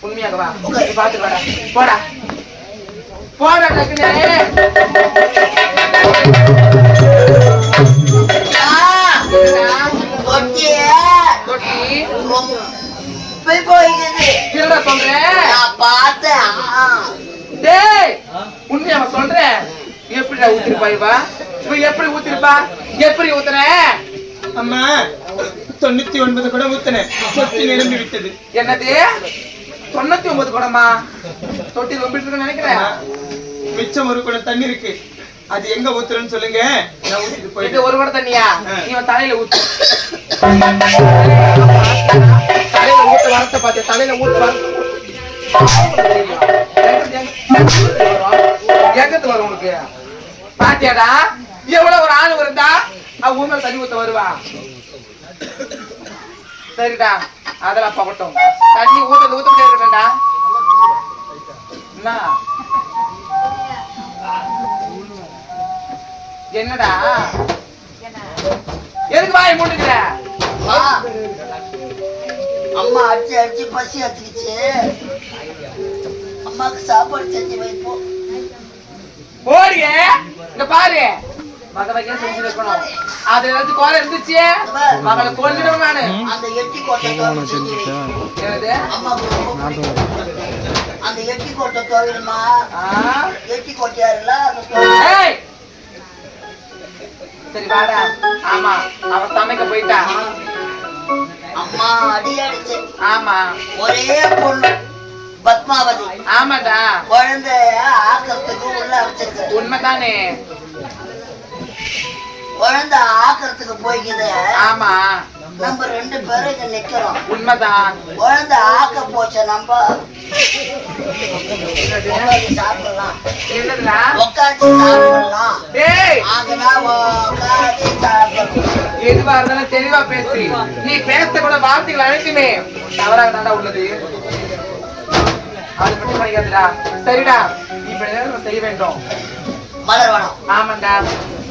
பொறுமையாக வா நீ பாத்து வாடா போடா போடா உண்மையா சொல்றேன் எப்படிடா ஊத்திருப்பா இவா இவ எப்படி ஊத்திருப்பா எப்படி ஊத்துற அம்மா தொண்ணூத்தி ஒன்பது கூட ஊத்தினேன் சொத்து நிரம்பி விட்டது என்னது தொண்ணூத்தி ஒன்பது குடமா தொட்டி ரொம்பிட்டு நினைக்கிறேன். மிச்சம் ஒரு குடம் தண்ணி இருக்கு. அது எங்க ஊத்துறேன்னு சொல்லுங்க. நான் ஊத்திட்டு போயிட்டு ஒரு குடம் தண்ணியா. இவன் தலையில ஊத்து. தலையில ஊத்து வரத்த பாத்து தலையில ஊத்து வரத்த எங்கத்து வரும் உனக்கு. பாத்தியாடா? எவ்வளவு ஒரு ஆள் இருந்தா அவ ஊர் மேல தண்ணி ஊத்த வருவா. சரிடா. அதெல்லாம் பகட்டும் தண்ணி ஊத்த ஊத்த முடியாதுடா என்ன? என்னடா? எதுக்கு வாய் மூண்டுக்கிற ஆ. அம்மா அடிச்சு அடிச்சு பசி எடுத்துக்கிச்சு அம்மாக்கு சாப்பாடு செஞ்சு வைப்போம் ஓடிய இங்க பாரு. மக வைக்க செஞ்சு வைக்கணும் அது ஏதாச்சும் கோலை இருந்துச்சு. மகளை கொண்டுடும் நானு. அந்த எட்டி கோட்டை துவையல் அந்த எட்டி கோட்டை துவையலுமா ஆ? எட்டி கோட்டையாருல சரி வாடா ஆமா அவ சமைக்க போயிட்டா அம்மா அடி அடிச்சு ஆமா ஒரே பொண்ணு பத்மாவதி ஆமாடா குழந்தைய ஆக்கிறதுக்கு உள்ள வச்சிருக்கு உண்மைதானே குழந்தை ஆக்கிறதுக்கு போய்க்குது. ஆமா. நம்ம ரெண்டு பேரும் இங்க நிக்கிறோம். உண்மைதான். குழந்தை ஆக்க போச்ச நம்ம சாப்பிடலாம். உட்காந்து சாப்பிடலாம். எதுவா இருந்தாலும் தெளிவா பேசு. நீ பேச கூட வார்த்தைகள் அழைக்குமே. தவறாக தாண்டா உள்ளது. அது மட்டும் பண்ணிக்காதுடா. சரிடா. இப்ப என்ன நம்ம செய்ய வேண்டும். மலர் வேணும் ஆமாண்டா.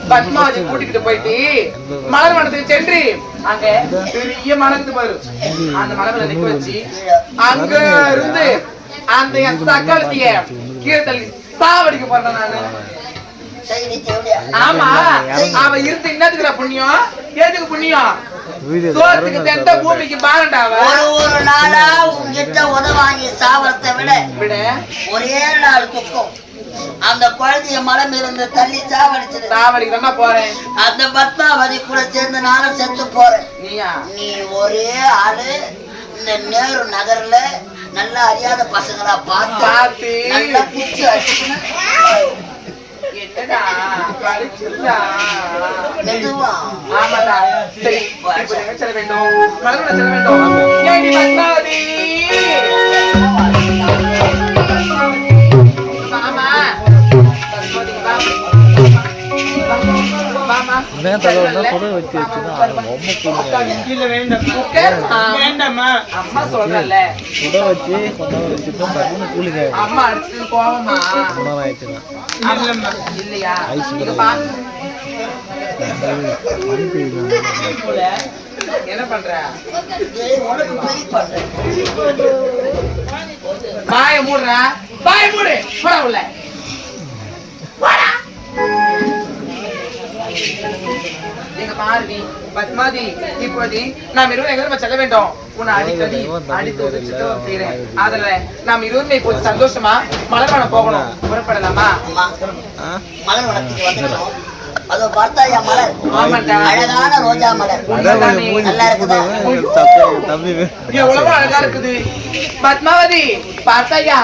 பத்மாவதி கூட்டிட்டு போயிட்டு மலர் வனத்துக்கு சென்று அங்க பெரிய மலர்ந்து பாரு. அந்த மலர்ல நிக்க வச்சு அங்க இருந்து அந்த என் சக்காலத்திய கீழே தள்ளி சாவடிக்க போறேன் நானு. ஆமா அவ இருந்து என்னதுக்குற புண்ணியம்? எதுக்கு புண்ணியம்? சோத்துக்கு தெண்ட பூமிக்கு பாரண்டா அவ. ஒரு ஒரு நாளா உங்ககிட்ட உதவாங்கி சாவரத்தை விட. விட. ஒரே நாள் துக்கம் அந்த குழந்தைய மலை இருந்து தள்ளி சாவடிச்சது சாவடிக்கு தானே போறேன். அந்த பத்மாவதி கூட சேர்ந்து நானும் செத்து போறேன். நீ ஒரே ஆளு. இந்த நேரு நகர்ல நல்ல அறியாத பசங்களா பார்த்து. நல்லா ஆமாடா. சரி இப்போ எங்க செல்ல வேண்டும். செல்ல வேண்டும். மாமா இல்ல வேண்டாம் உட்காருமா. வேண்டாம்மா. அம்மா சொல்றல அம்மா அடிச்சு போவமா இல்லம்மா. இல்லையா? இங்க பா என்ன பண்ற? ஏய், உனக்கு பெரிய பண்றேன் பாய மூடுற. பாய மூடு. போடா உள்ள. எங்க பாரதி பத்மாதி இப்போது நாம் இருவரும் எங்க செல்ல வேண்டும்? உன்னை அடிக்கடி அடித்து செய்யறேன் அதுல நாம் இருவருமே இப்போது சந்தோஷமா மலர்வானம் போகணும். புறப்படலாமா? அம்மா மலர் வளர்த்துக்கு வந்துட்டோம் அதோ பார்த்தா என் மலர். அழகான ரோஜா மலர்? நல்லா இருக்குதா? எவ்வளவு அழகா இருக்குது. பத்மாவதி பார்த்தாயா?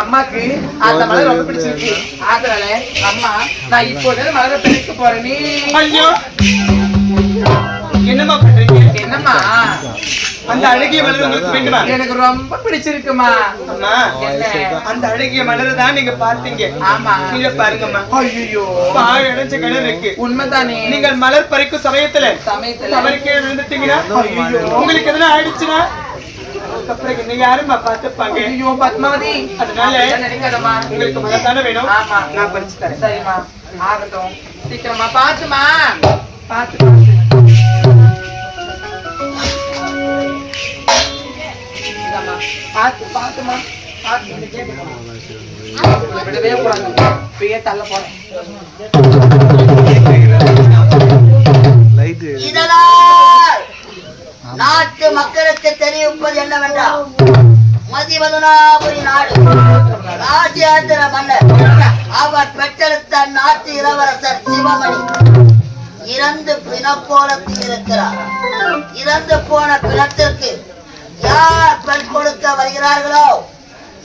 அம்மாக்கு அந்த மலர் ரொம்ப பிடிச்சிருக்கு. அதனால அம்மா நான் இப்போதே மலரை பிடிக்க போறேன். என்னம்மா பண்றீங்க? என்னம்மா? அந்த அழகிய மலர் உங்களுக்கு வேண்டுமா எனக்கு ரொம்ப பிடிச்சிருக்குமா. அந்த அழகிய மலரை தான் நீங்க பார்த்தீங்க. ஆமா. கீழே பாருங்கம்மா. ஐயோ பாழ் அடைஞ்ச கிணறு இருக்கு. உண்மைதானே. நீங்கள் மலர் பறிக்கும் சமயத்துல சமயத்துல. தவறு கீழே விழுந்துட்டீங்கன்னா ஐயோ. உங்களுக்கு எதனா ஆயிடுச்சுன்னா? அதுக்கப்புறம் நீங்க யாரும்மா பார்த்துப்பாங்க? ஐயோ பத்மாவதி. அதனால உங்களுக்கு மலர் தானே வேணும்? ஆமா. நான் பறிச்சு தரேன். சரிம்மா. ஆகட்டும். சீக்கிரமா பாத்துமா பாத்து விடவே கூடாது. இப்பயே தள்ள போறேன். இதனால் நாட்டு மக்களுக்கு தெரிவிப்பது என்னவென்றால் மதிவதனாபுரி நாடு ராஜேந்திர மன்னர் அவர் பெற்றெடுத்த நாட்டு இளவரசர் சிவமணி இறந்து பிணக்கோலத்தில் இருக்கிறார். இறந்து போன பிணத்திற்கு யார் பெண் கொடுக்க வருகிறார்களோ?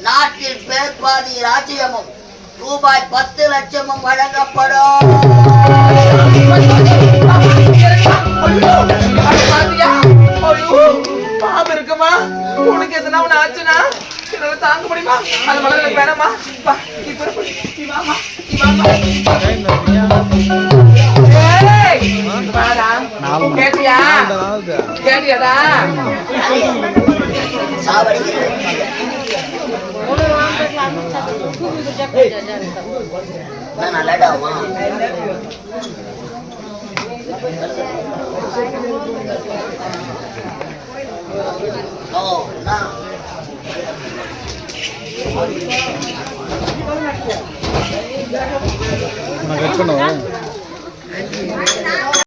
நாட்டில் பேர்பாதி ராஜ்யமும் ரூபாய் பத்து லட்சமும் வழங்கப்படும். பாவம் இருக்குமா? உனக்கு எதுனா ஒண்ணு ஆச்சுன்னா? என்னால தாங்க முடியுமா? அது மலர் வேணாமா? நீ நீ கேட்டியாடா சாவடிக்கிறது நான் நான் கட் பண்ணுவேன்